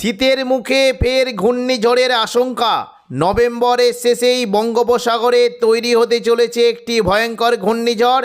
শীতের মুখে ফের ঘূর্ণিঝড়ের আশঙ্কা। নভেম্বরের শেষেই বঙ্গোপসাগরে তৈরি হতে চলেছে একটি ভয়ঙ্কর ঘূর্ণিঝড়।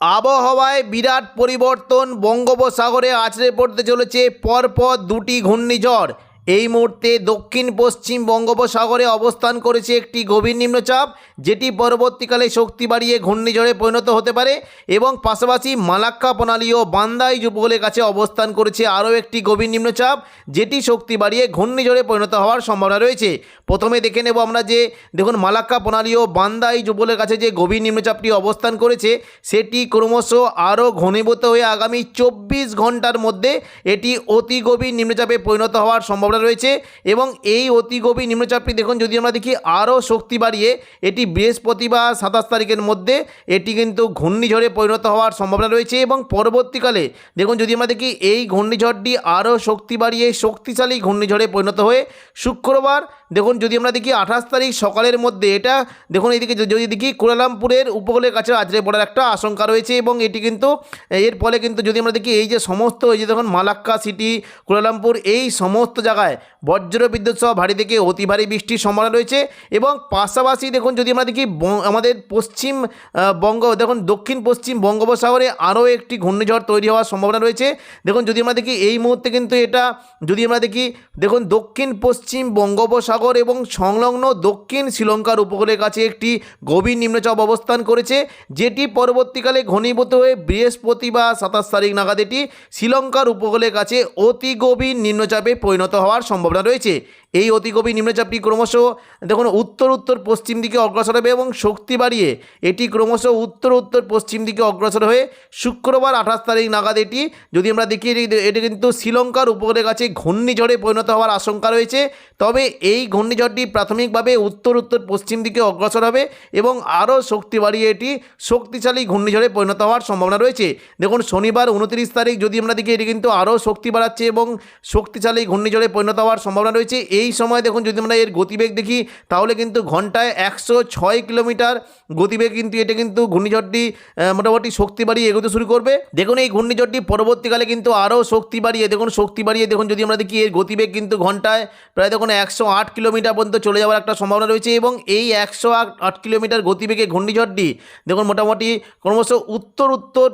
আবহাওয়ায় বিরাট পরিবর্তন বঙ্গোপসাগরে আছড়ে পড়তে চলেছে পরপর দুটি ঘূর্ণিঝড়। এই মুহূর্তে দক্ষিণ পশ্চিম বঙ্গোপসাগরে অবস্থান করেছে একটি গভীর নিম্নচাপ, যেটি পরবর্তীকালে শক্তি বাড়িয়ে ঘূর্ণিঝড়ে পরিণত হতে পারে এবং পাশাপাশি মালাক্কা প্রণালী ও বান্দাই উপকূলের কাছে অবস্থান করেছে আরও একটি গভীর নিম্নচাপ, যেটি শক্তি বাড়িয়ে ঘূর্ণিঝড়ে পরিণত হওয়ার সম্ভাবনা রয়েছে। প্রথমে দেখে নেব আমরা যে, দেখুন মালাক্কা প্রণালী ও বান্দাই উপকূলের কাছে যে গভীর নিম্নচাপটি অবস্থান করেছে, সেটি ক্রমশ আরও ঘনীভূত হয়ে আগামী চব্বিশ ঘণ্টার মধ্যে এটি অতি গভীর নিম্নচাপে পরিণত হওয়ার সম্ভাবনা রয়েছে এবং এই অতি গভীর নিম্নচাপটি দেখুন, যদি আমরা দেখি আরও শক্তি বাড়িয়ে, এটি বৃহস্পতিবার সাতাশ তারিখের মধ্যে এটি কিন্তু ঘূর্ণিঝড়ে পরিণত হওয়ার সম্ভাবনা রয়েছে এবং পরবর্তীকালে দেখুন, যদি আমরা দেখি এই ঘূর্ণিঝড়টি আরও শক্তি বাড়িয়ে, শক্তিশালী ঘূর্ণিঝড়ে পরিণত হয়ে শুক্রবার দেখুন, যদি আমরা দেখি আঠাশ তারিখ সকালের মধ্যে এটা, দেখুন এইদিকে যদি দেখি কুয়ালালামপুরের উপকূলের কাছে আজরে পড়ার একটা আশঙ্কা রয়েছে এবং এটি কিন্তু, এর ফলে কিন্তু যদি আমরা দেখি এই যে সমস্ত, এই যে দেখুন মালাক্কা সিটি কুয়ালালামপুর এই সমস্ত জায়গায় বজ্র বিদ্যুৎ সহ ভারী থেকে অতি ভারী বৃষ্টির সম্ভাবনা রয়েছে এবং পাশাপাশি দেখুন, যদি আমরা দেখি আমাদের পশ্চিম বঙ্গ, দেখুন দক্ষিণ পশ্চিম বঙ্গোপসাগরে আরও একটি ঘূর্ণিঝড় তৈরি হওয়ার সম্ভাবনা রয়েছে। দেখুন, যদি আমরা দেখি এই মুহূর্তে কিন্তু এটা, যদি আমরা দেখি, দেখুন দক্ষিণ পশ্চিম বঙ্গোপসাগর এবং সংলগ্ন দক্ষিণ শ্রীলঙ্কার উপকূলের কাছে একটি গভীর নিম্নচাপ অবস্থান করেছে, যেটি পরবর্তীকালে ঘনীভূত হয়ে বৃহস্পতিবার সাতাশ তারিখ নাগাদ এটি শ্রীলঙ্কার উপকূলের কাছে অতি গভীর নিম্নচাপে পরিণত হওয়ার সম্ভাবনা রয়েছে। এই অতি গভীর নিম্নচাপটি ক্রমশ, দেখুন, উত্তর উত্তর, পশ্চিম দিকে অগ্রসর হবে এবং শক্তি বাড়িয়ে এটি ক্রমশ উত্তর উত্তর, পশ্চিম দিকে অগ্রসর হয়ে শুক্রবার আঠাশ তারিখ নাগাদ এটি, যদি আমরা দেখি এটি কিন্তু শ্রীলঙ্কার উপকূলের কাছে ঘূর্ণিঝড়ে পরিণত হওয়ার আশঙ্কা রয়েছে। তবে এই ঘূর্ণিঝড়টি প্রাথমিকভাবে উত্তর উত্তর, পশ্চিম দিকে অগ্রসর হবে এবং আরও শক্তি বাড়িয়ে এটি শক্তিশালী ঘূর্ণিঝড়ে পরিণত হওয়ার সম্ভাবনা রয়েছে। দেখুন, শনিবার উনত্রিশ তারিখ যদি আমরা দেখি, এটি কিন্তু আরও শক্তি বাড়াচ্ছে এবং শক্তিশালী ঘূর্ণিঝড়ে পরিণত হওয়ার সম্ভাবনা রয়েছে। এই সময় দেখুন যদি আমরা এর গতিবেগ দেখি, তাহলে কিন্তু ঘন্টায় একশো ছয় কিলোমিটার গতিবেগ কিন্তু এটা কিন্তু ঘূর্ণিঝড়টি মোটামুটি শক্তি বাড়িয়ে এগোতে শুরু করবে। দেখুন এই ঘূর্ণিঝড়টি পরবর্তীকালে কিন্তু আরও শক্তি বাড়িয়ে, দেখুন শক্তি বাড়িয়ে দেখুন যদি আমরা দেখি এর গতিবেগ কিন্তু ঘন্টায় প্রায় দেখুন একশো আট কিলোমিটার পর্যন্ত চলে যাওয়ার একটা সম্ভাবনা রয়েছে এবং এই একশো আট কিলোমিটার গতিবেগে ঘূর্ণিঝড়টি দেখুন মোটামুটি ক্রমশ উত্তর উত্তর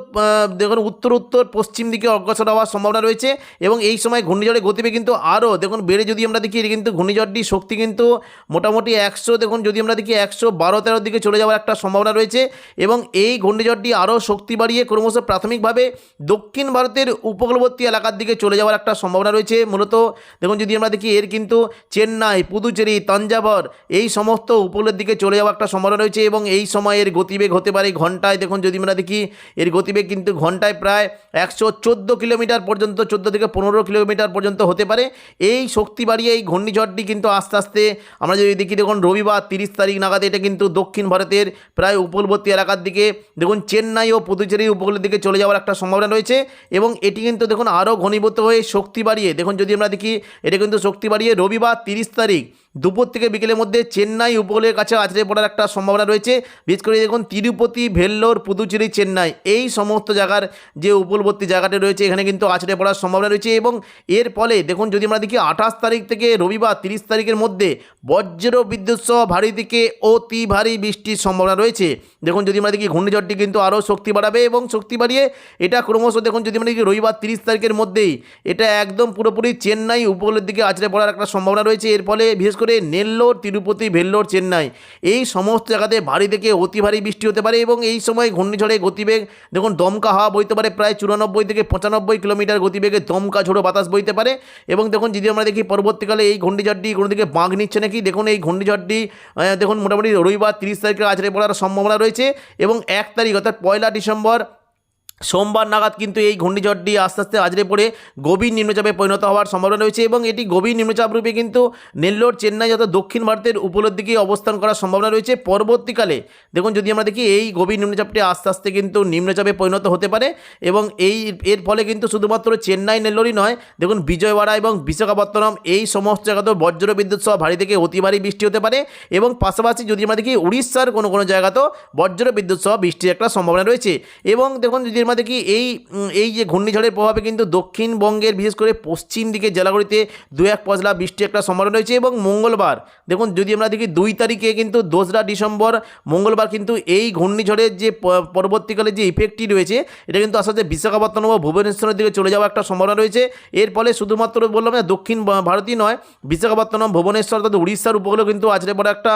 দেখুন উত্তর উত্তর পশ্চিম দিকে অগ্রসর হওয়ার সম্ভাবনা রয়েছে এবং এই সময় ঘূর্ণিঝড়ের গতিবেগ কিন্তু আরও, দেখুন বেড়ে যদি আমরা দেখি কিন্তু ঘূর্ণিঝড়টি শক্তি কিন্তু মোটামুটি একশো, দেখুন যদি আমরা দেখি একশো বারো, তেরোর দিকে চলে যাওয়ার একটা সম্ভাবনা রয়েছে এবং এই ঘূর্ণিঝড়টি আরও শক্তি বাড়িয়ে ক্রমশ প্রাথমিকভাবে দক্ষিণ ভারতের উপকূলবর্তী এলাকার দিকে চলে যাওয়ার একটা সম্ভাবনা রয়েছে। মূলত দেখুন যদি আমরা দেখি এর কিন্তু চেন্নাই, পুদুচেরি তঞ্জাবর এই সমস্ত উপকূলের দিকে চলে যাওয়ার একটা সম্ভাবনা রয়েছে এবং এই সময় এর গতিবেগ হতে পারে ঘন্টায়। দেখুন যদি আমরা দেখি এর গতিবেগ কিন্তু ঘন্টায় প্রায় একশো চোদ্দ কিলোমিটার পর্যন্ত, চোদ্দ থেকে পনেরো কিলোমিটার পর্যন্ত হতে পারে। এই শক্তি বাড়িয়ে এই ঘূর্ণিঝড়টি কিন্তু আস্তে আস্তে, আমরা যদি দেখি, দেখুন রবিবার তিরিশ তারিখ নাগাদ এটা কিন্তু দক্ষিণ ভারতের প্রায় উপকূলবর্তী এলাকার দিকে, দেখুন চেন্নাই ও পুদুচেরি উপকূলের দিকে চলে যাওয়ার একটা সম্ভাবনা রয়েছে এবং এটি কিন্তু দেখুন আরও ঘনীভূত হয়ে শক্তি বাড়িয়ে, দেখুন যদি আমরা দেখি, এটা কিন্তু শক্তি বাড়িয়ে রবিবার তিরিশ তারিখ দুপুর থেকে বিকেলের মধ্যে চেন্নাই উপকূলের কাছে আছড়ে পড়ার একটা সম্ভাবনা রয়েছে। বিশেষ করে দেখুন, তিরুপতি, ভেল্লোর, পুদুচেরি, চেন্নাই এই সমস্ত জায়গার যে উপকূলবর্তী জায়গাটি রয়েছে, এখানে কিন্তু আছড়ে পড়ার সম্ভাবনা রয়েছে এবং এর ফলে দেখুন, যদি আমরা দেখি আঠাশ তারিখ থেকে রবিবার তিরিশ তারিখের মধ্যে বজ্র বিদ্যুৎ সহ ভারী থেকে অতি ভারী বৃষ্টির সম্ভাবনা রয়েছে। দেখুন, যদি আমরা দেখি ঘূর্ণিঝড়টি কিন্তু আরও শক্তি বাড়াবে এবং শক্তি বাড়িয়ে এটা ক্রমশ দেখুন, যদি আমরা দেখি রবিবার তিরিশ তারিখের মধ্যেই এটা একদম পুরোপুরি চেন্নাই উপকূলের দিকে আছড়ে পড়ার একটা সম্ভাবনা রয়েছে। এর ফলে বিশেষ করে নেল্লোর, তিরুপতি, ভেল্লোর, চেন্নাই। এই সমস্ত জায়গাতে ভারী থেকে অতি ভারী বৃষ্টি হতে পারে এবং এই সময় ঘূর্ণিঝড়ে গতিবেগ, দেখুন, দমকা হাওয়া বইতে পারে প্রায় চুরানব্বই থেকে পঁচানব্বই কিলোমিটার গতিবেগে দমকা ঝোড়ো বাতাস বইতে পারে। এবং দেখুন, যদি আমরা দেখি পরবর্তীকালে এই ঘূর্ণিঝড়টি কোনো দিকে বাঁক নিচ্ছে নাকি, দেখুন, এই ঘূর্ণিঝড়টি দেখুন, মোটামুটি রবিবার তিরিশ তারিখে আছড়ে পড়ার সম্ভাবনা রয়েছে। এবং এক তারিখ, অর্থাৎ পয়লা ডিসেম্বর সোমবার নাগাদ কিন্তু এই ঘূর্ণিঝড়টি আস্তে আস্তে আজরে পড়ে গভীর নিম্নচাপে পরিণত হওয়ার সম্ভাবনা রয়েছে এবং এটি গভীর নিম্নচাপ রূপে কিন্তু নেল্লোর, চেন্নাই যত দক্ষিণ ভারতের উপরের দিকে অবস্থান করার সম্ভাবনা রয়েছে। পরবর্তীকালে দেখুন, যদি আমরা দেখি, এই গভীর নিম্নচাপটি আস্তে আস্তে কিন্তু নিম্নচাপে পরিণত হতে পারে এবং এই, এর ফলে কিন্তু শুধুমাত্র চেন্নাই নেল্লোরই নয়, দেখুন, বিজয়ওয়াড়া এবং বিশাখাপত্তনম এই সমস্ত জায়গাতেও বজ্র বিদ্যুৎ সহ ভারী থেকে অতি ভারী বৃষ্টি হতে পারে এবং পাশাপাশি যদি আমরা দেখি, উড়িষ্যার কোনো কোনো জায়গাতেও বজ্র বিদ্যুৎ সহ বৃষ্টির একটা সম্ভাবনা রয়েছে। এবং দেখুন, যদি আমরা দেখি এই এই যে ঘূর্ণিঝড়ের প্রভাবে কিন্তু দক্ষিণবঙ্গের, বিশেষ করে পশ্চিম দিকে জেলাগুলিতে দু এক পশলা বৃষ্টি একটা সম্ভাবনা রয়েছে এবং মঙ্গলবার, দেখুন যদি আমরা দেখি দুই তারিখে কিন্তু দোসরা ডিসেম্বর, মঙ্গলবার কিন্তু এই ঘূর্ণিঝড়ের যে পরবর্তীকালে যে ইফেক্টটি রয়েছে, এটা কিন্তু আস্তে বিশাখাপত্তনম ও ভুবনেশ্বরের দিকে চলে যাওয়ার একটা সম্ভাবনা রয়েছে। এর ফলে শুধুমাত্র বললাম না, দক্ষিণ ভারতই নয়, বিশাখাপত্তনম, ভুবনেশ্বর তথা উড়িষ্যার উপকূলেও কিন্তু আজরে পরে একটা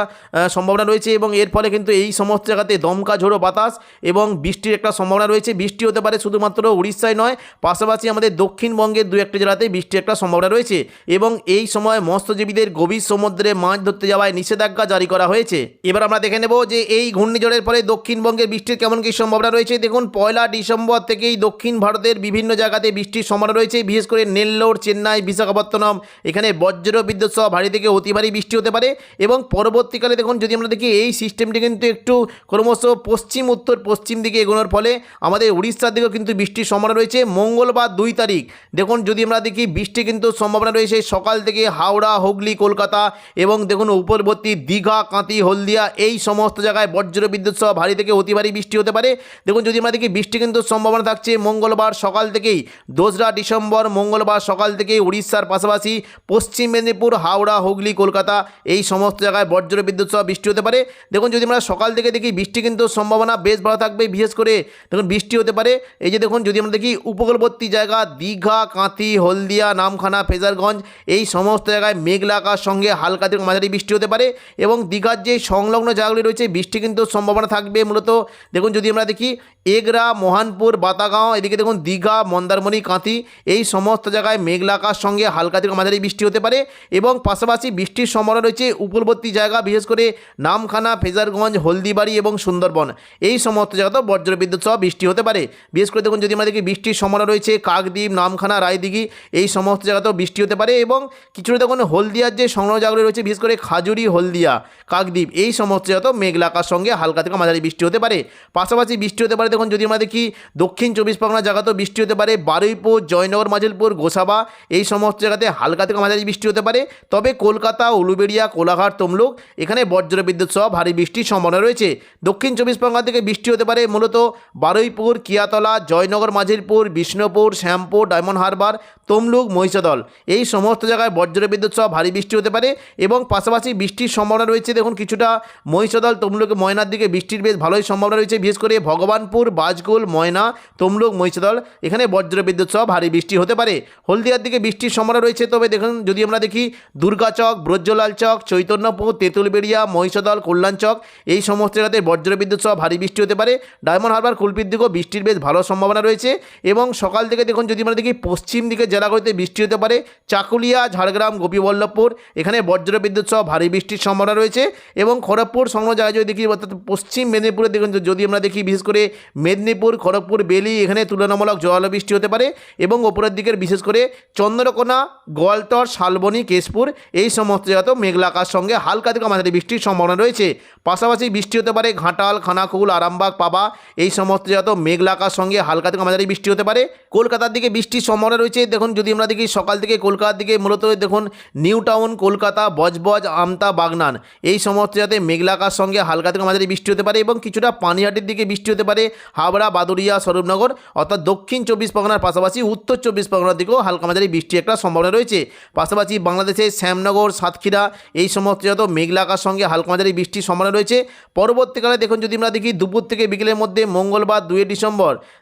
সম্ভাবনা রয়েছে এবং এর ফলে কিন্তু এই সমস্ত জায়গাতে দমকা ঝোড়ো বাতাস এবং বৃষ্টির একটা সম্ভাবনা রয়েছে। বৃষ্টি হতে পারে শুধুমাত্র উড়িষ্যায় নয়, পাশাপাশি আমাদের দক্ষিণবঙ্গের দু একটা জেলাতে বৃষ্টির একটা সম্ভাবনা রয়েছে এবং এই সময় মৎস্যজীবীদের গভীর সমুদ্রে মাছ ধরতে যাওয়ায় নিষেধাজ্ঞা জারি করা হয়েছে। এবার আমরা দেখে নেব যে এই ঘূর্ণিঝড়ের ফলে দক্ষিণবঙ্গের বৃষ্টির কেমন কী সম্ভাবনা রয়েছে। দেখুন, পয়লা ডিসেম্বর থেকেই দক্ষিণ ভারতের বিভিন্ন জায়গাতে বৃষ্টির সম্ভাবনা রয়েছে, বিশেষ করে নেল্লোর, চেন্নাই, বিশাখাপত্তনম। এখানে বজ্র বিদ্যুৎ সহ ভারী থেকে অতি ভারী বৃষ্টি হতে পারে এবং পরবর্তীকালে দেখুন, যদি আমরা দেখি এই সিস্টেমটি কিন্তু একটু ক্রমশ পশ্চিম উত্তর পশ্চিম দিকে এগোনোর ফলে আমাদের উড়িষ্যার দিকেও কিন্তু বৃষ্টির সম্ভাবনা রয়েছে। মঙ্গলবার দুই তারিখ। দেখুন, যদি আমরা দেখি, বৃষ্টি কিন্তু সম্ভাবনা রয়েছে সকাল থেকে হাওড়া, হুগলি, কলকাতা এবং দেখুন, উপরবর্তী দীঘা কাঁতি হলদিয়া এই সমস্ত জায়গায় বজ্র বিদ্যুৎ সহ ভারী থেকে অতি ভারী বৃষ্টি হতে পারে। দেখুন, যদি আমরা দেখি, বৃষ্টি কিন্তু সম্ভাবনা থাকছে মঙ্গলবার সকাল থেকেই। দোসরা ডিসেম্বর, মঙ্গলবার সকাল থেকেই উড়িষ্যার পাশাপাশি পশ্চিম মেদিনীপুর, হাওড়া, হুগলি, কলকাতা এই সমস্ত জায়গায় বজ্র বিদ্যুৎ সহ বৃষ্টি হতে পারে। দেখুন, যদি আমরা সকাল থেকে দেখি, বৃষ্টি কিন্তু সম্ভাবনা বেশ ভালো থাকবে। বিশেষ করে, দেখুন, বৃষ্টি হতে পারে। এই যে দেখুন, যদি আমরা দেখি, উপকূলবর্তী জায়গা, দীঘা, কাঁথি, হলদিয়া, নামখানা, ফেজারগঞ্জ, এই সমস্ত জায়গায় মেঘলা আকাশ সঙ্গে হালকা থেকে মাঝারি বৃষ্টি হতে পারে এবং দীঘার যে সংলগ্ন জায়গাগুলি রয়েছে, বৃষ্টি কিন্তু সম্ভাবনা থাকবে মূলত। দেখুন, যদি আমরা দেখি, এগরা, মোহানপুর, বাতাগাঁও, এদিকে দেখুন, দীঘা, মন্দারমণি, কাঁথি, এই সমস্ত জায়গায় মেঘলা আকাশ সঙ্গে হালকা থেকে মাঝারি বৃষ্টি হতে পারে এবং পাশাপাশি বৃষ্টির সম্ভাবনা রয়েছে উপকূলবর্তী জায়গা, বিশেষ করে নামখানা, ফেজারগঞ্জ, হলদিবাড়ি এবং সুন্দরবন। এই সমস্ত জায়গাতেও বজ্র বিদ্যুৎ সহ বৃষ্টি হতে পারে। বিশেষ করে দেখুন যদি আমরা দেখি বৃষ্টির সম্ভাবনা রয়েছে, কাকদ্বীপ, নামখানা, রায়দিঘি, এই সমস্ত জায়গাতেও বৃষ্টি হতে পারে এবং কিছুটা দেখুন হলদিয়ার যে সংগ্রহ জায়গাগুলি রয়েছে, বিশেষ করে খাজুরি, হলদিয়া, কাকদ্বীপ, এই সমস্ত জায়গাতেও মেঘলাকার সঙ্গে হালকা থেকে মাঝারি বৃষ্টি হতে পারে। পাশাপাশি বৃষ্টি হতে পারে দেখুন যদি আমরা দেখি দক্ষিণ চব্বিশ পরগনা জায়গাতেও বৃষ্টি হতে পারে, বারুইপুর, জয়নগর মাজিলপুর গোসাবা, এই সমস্ত জায়গাতে হালকা থেকে মাঝারি বৃষ্টি হতে পারে। তবে কলকাতা, উলুবেড়িয়া, কোলাঘাট, তমলুক, এখানে বজ্র বিদ্যুৎ সহ ভারী বৃষ্টির সম্ভাবনা রয়েছে। দক্ষিণ চব্বিশ পরগনা থেকে বৃষ্টি হতে পারে, মূলত বারুইপুর কিয়াতলা জয়নগর মাঝিরপুর বিষ্ণুপুর, শ্যামপুর, ডায়মন্ড হারবার, তমলুক, মহিষাদল। এই সমস্ত জায়গায় বজ্র বিদ্যুৎ সহ ভারী বৃষ্টি হতে পারে এবং পাশাপাশি বৃষ্টির সম্ভাবনা রয়েছে। দেখুন, কিছুটা মহিষাদল, তমলুক, ময়নার দিকে বৃষ্টির বেশ ভালোই সম্ভাবনা রয়েছে, বিশেষ করে ভগবানপুর বাজকুল ময়না, তমলুক, মহিষাদল। এখানে বজ্র বিদ্যুৎ সহ ভারী বৃষ্টি হতে পারে। হলদিয়ার দিকে বৃষ্টির সম্ভাবনা রয়েছে, তবে দেখুন, যদি আমরা দেখি দুর্গাচক ব্রজলাল চক, চৈতন্যপুর, তেঁতুলবেড়িয়া, মহিষাদল, কল্যাণ চক, এই সমস্ত জায়গাতে বজ্র বিদ্যুৎ সহ ভারী বৃষ্টি হতে পারে। ডায়মন্ড হারবার কুলপির দিকেও বৃষ্টির বেশ ভালো সম্ভাবনা রয়েছে এবং সকাল থেকে দেখুন যদি আমরা দেখি পশ্চিম দিকে জেলাগুলিতে বৃষ্টি হতে পারে, চাকুলিয়া, ঝাড়গ্রাম, গোপীবল্লভপুর, এখানে বজ্র বিদ্যুৎ সহ ভারী বৃষ্টির সম্ভাবনা রয়েছে এবং খড়গপুর সংলগ্ন জায়গায় যদি দেখি অর্থাৎ পশ্চিম মেদিনীপুরে দেখুন যদি আমরা দেখি বিশেষ করে মেদিনীপুর, খড়গপুর, বেলি এখানে তুলনামূলক বৃষ্টি হতে পারে এবং ওপরের দিকের বিশেষ করে চন্দ্রকোনা, গোয়ালতর, শালবনী, কেশপুর এই সমস্ত জায়গাতেও মেঘলাকার সঙ্গে হালকা থেকে মাঝারি বৃষ্টির সম্ভাবনা রয়েছে। পাশাপাশি বৃষ্টি হতে পারে ঘাটাল, খানাকুল, আরামবাগ, পাবা এই সমস্ত জায়গাতেও মেঘলা আকাশ সঙ্গে হালকা থেকে মাঝারি বৃষ্টি হতে পারে। কলকাতার দিকে বৃষ্টির সম্ভাবনা রয়েছে। দেখুন, যদি আমরা দেখি সকাল থেকে কলকাতার দিকে, মূলত দেখুন, নিউ টাউন, কলকাতা, বজবজ, আমতা, বাগনান, এই সমস্ত জায়গাতে মেঘলা আকাশ সঙ্গে হালকা থেকে মাঝারি বৃষ্টি হতে পারে এবং কিছুটা পানিহাটির দিকে বৃষ্টি হতে পারে। হাবড়া বাদুরিয়া স্বরূপনগর, অর্থাৎ দক্ষিণ চব্বিশ পরগনার পাশাপাশি উত্তর চব্বিশ পরগনার দিকেও হালকা মাঝারি বৃষ্টি একটা সম্ভাবনা রয়েছে। পাশাপাশি বাংলাদেশের শ্যামনগর, সাতক্ষীরা, এই সমস্ত যত মেঘলা আকাশ সঙ্গে হালকা মাঝারি বৃষ্টির সম্ভাবনা রয়েছে। পরবর্তীকালে দেখুন, যদি আমরা দেখি দুপুর থেকে বিকেলের মধ্যে মঙ্গলবার দুই ডিসেম্বর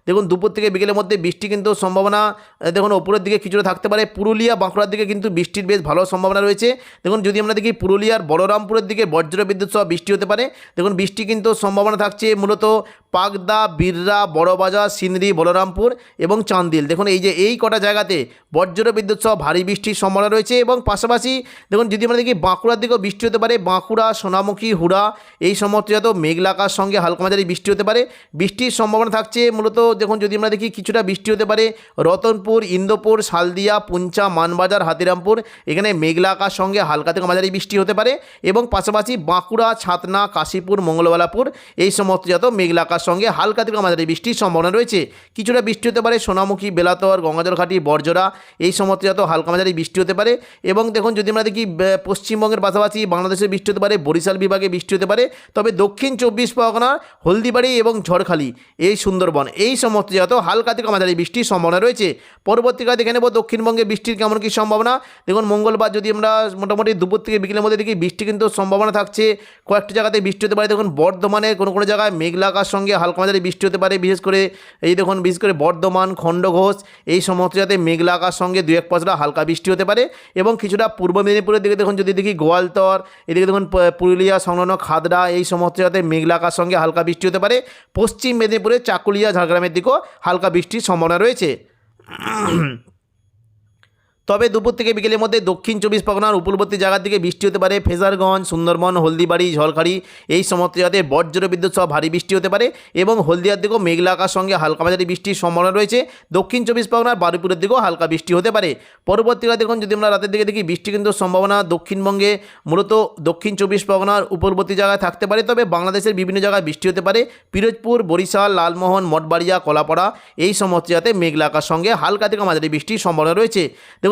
দেখুন, দুপুর থেকে বিকেলের মধ্যে বৃষ্টি কিন্তু সম্ভাবনা দেখুন, উপরের দিকে কিছুটা থাকতে পারে। পুরুলিয়া, বাঁকুড়ার দিকে কিন্তু বৃষ্টির বেশ ভালো সম্ভাবনা রয়েছে। দেখুন, যদি আমরা দেখি পুরুলিয়ার বলরামপুরের দিকে বজ্র বিদ্যুৎ সহ বৃষ্টি হতে পারে। দেখুন, বৃষ্টি কিন্তু সম্ভাবনা থাকছে মূলত পাগদা, বিররা, বড়বাজার সিন্দ্রি বলরামপুর এবং চান্দিল। দেখুন, এই যে এই কটা জায়গাতে বজ্র বিদ্যুৎ সহ ভারী বৃষ্টির সম্ভাবনা রয়েছে এবং পাশাপাশি, দেখুন, যদি আমরা দেখি বাঁকুড়ার দিকেও বৃষ্টি হতে পারে, বাঁকুড়া, সোনামুখী, হুড়া, এই সমস্ত যত মেঘলা আকাশ সঙ্গে হালকা মাঝারি বৃষ্টি হতে পারে। বৃষ্টির সম্ভাবনা থাকছে মূলত দেখুন, যদি আমরা দেখি কিছুটা বৃষ্টি হতে পারে, রতনপুর, ইন্দোপুর সালদিয়া পুঞ্চা, মানবাজার, হাতিরামপুর, এখানে মেঘলা আকাশ সঙ্গে হালকা থেকে মাঝারি বৃষ্টি হতে পারে এবং পাশাপাশি বাঁকুড়া, ছাতনা, কাশীপুর, মঙ্গলবালাপুর এই সমস্ত যত মেঘলা আকাশ সঙ্গে হালকা থেকে মাঝারি বৃষ্টির সম্ভাবনা রয়েছে। কিছুটা বৃষ্টি হতে পারে সোনামুখী, বেলাতর, গঙ্গাজলঘাটি বর্জরা এই সমস্ত যত হালকা মাঝারি বৃষ্টি হতে পারে এবং দেখুন, যদি আমরা দেখি পশ্চিমবঙ্গের পাশাপাশি বাংলাদেশে বৃষ্টি হতে পারে, বরিশাল বিভাগে বৃষ্টি হতে পারে, তবে দক্ষিণ চব্বিশ পরগনা, হলদিবাড়ি এবং ঝড়খালি এই সুন্দরবন এই সমস্ত যত হালকা থেকে মাঝারি বৃষ্টির সম্ভাবনা রয়েছে। পরবর্তীকালে দেখে নেব দক্ষিণবঙ্গে বৃষ্টির কেমন কী সম্ভাবনা। দেখুন, মঙ্গলবার যদি আমরা মোটামুটি দুপুর থেকে বিকেলের মধ্যে দেখি, বৃষ্টি কিন্তু সম্ভাবনা থাকছে। কয়েকটি জায়গাতে বৃষ্টি হতে পারে। দেখুন, বর্ধমানে কোনো কোনো জায়গায় মেঘলাকার সঙ্গে হালকা মাঝারি বৃষ্টি হতে পারে। বিশেষ করে এই দেখুন, বিশেষ করে বর্ধমান, খণ্ডঘোষ, এই সমস্ত জায়গাতে মেঘলা আকাশ সঙ্গে দু এক পশলা হালকা বৃষ্টি হতে পারে। এবং কিছুটা পূর্ব মেদিনীপুরের দিকে দেখুন, যদি দেখি গোয়ালতর, এদিকে দেখুন পুরুলিয়া, সংলগ্ন খাদড়া, এই সমস্ত জায়গাতে মেঘলাকার সঙ্গে হালকা বৃষ্টি হতে পারে। পশ্চিম মেদিনীপুরের চাকুলিয়া ঝাড়গ্রামের দিকেও হালকা বৃষ্টির সম্ভাবনা রয়েছে। তবে দুপুর থেকে বিকেলের মধ্যে দক্ষিণ চব্বিশ পরগনার উপকূলবর্তী জায়গার দিকে বৃষ্টি হতে পারে। ফেজারগঞ্জ, সুন্দরবন, হলদিবাড়ি ঝলখাড়ি এই সমস্ত জায়গাতে বজ্র বিদ্যুৎ সহ ভারী বৃষ্টি হতে পারে এবং হলদিয়ার দিকেও মেঘলা আকাশ সঙ্গে হালকা মাঝারি বৃষ্টির সম্ভাবনা রয়েছে। দক্ষিণ চব্বিশ পরগনার বারুপুরের দিকেও হালকা বৃষ্টি হতে পারে। পরবর্তীকালে দেখুন, যদি আমরা রাতের দিকে দেখি, বৃষ্টি কিন্তু সম্ভাবনা দক্ষিণবঙ্গে মূলত দক্ষিণ চব্বিশ পরগনার উপরবর্তী জায়গায় থাকতে পারে। তবে বাংলাদেশের বিভিন্ন জায়গায় বৃষ্টি হতে পারে। পিরোজপুর, বরিশাল, লালমোহন, মঠবাড়িয়া, কলাপাড়া এই সমস্ত জায়গাতে মেঘলা আকাশ সঙ্গে হালকা থেকে মাঝারি বৃষ্টির সম্ভাবনা রয়েছে।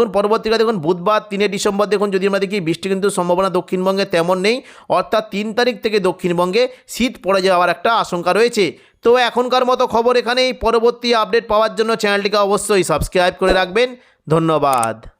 দেখুন, পরবর্তীকালে দেখুন, বুধবার তিনে ডিসেম্বর দেখুন যদি আমরা দেখি বৃষ্টি কিন্তু সম্ভাবনা দক্ষিণবঙ্গে তেমন নেই, অর্থাৎ তিন তারিখ থেকে দক্ষিণবঙ্গে শীত পড়ে যাওয়ার একটা আশঙ্কা রয়েছে। তো এখনকার মতো খবর এখানেই, পরবর্তী আপডেট পাওয়ার জন্য চ্যানেলটিকে অবশ্যই সাবস্ক্রাইব করে রাখবেন। ধন্যবাদ।